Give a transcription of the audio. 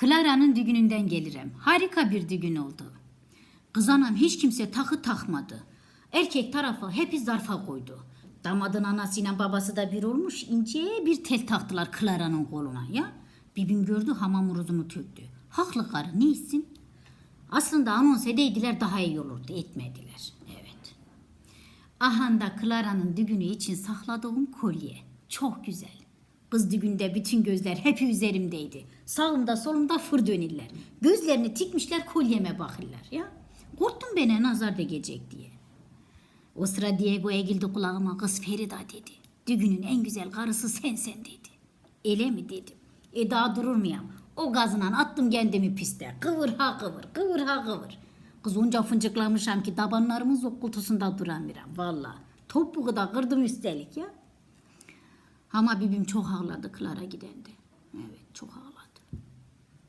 Clara'nın düğününden gelirim. Harika bir düğün oldu. Kız anam hiç kimse takı takmadı. Erkek tarafı hepi zarfa koydu. Damadın anasıyla babası da bir olmuş ince bir tel taktılar Clara'nın koluna ya. Bibim gördü hamam ruzumu töktü. Haklı karı ne içsin? Aslında anons edeydiler daha iyi olurdu etmediler. Evet. Ahanda Clara'nın düğünü için sakladığım kolye. Çok güzel. Kız düğünde bütün gözler hep üzerimdeydi. Sağımda solumda fır dönürler. Gözlerini tikmişler kolyeme bakırlar ya. Korktum bana nazar değecek diye. O sıra Diego egildi kulağıma kız Ferida dedi. Düğünün en güzel karısı sensen dedi. Ele mi dedim. E daha durur muyum? O gazından attım kendimi piste. Kıvır ha kıvır, kıvır ha kıvır. Kız onca fıncıklamışam ki tabanlarımın zokkultusunda duramıyorum valla. Topuğu da kırdım üstelik ya. Ama bibim çok ağladı Clara gidende. Evet çok ağladı.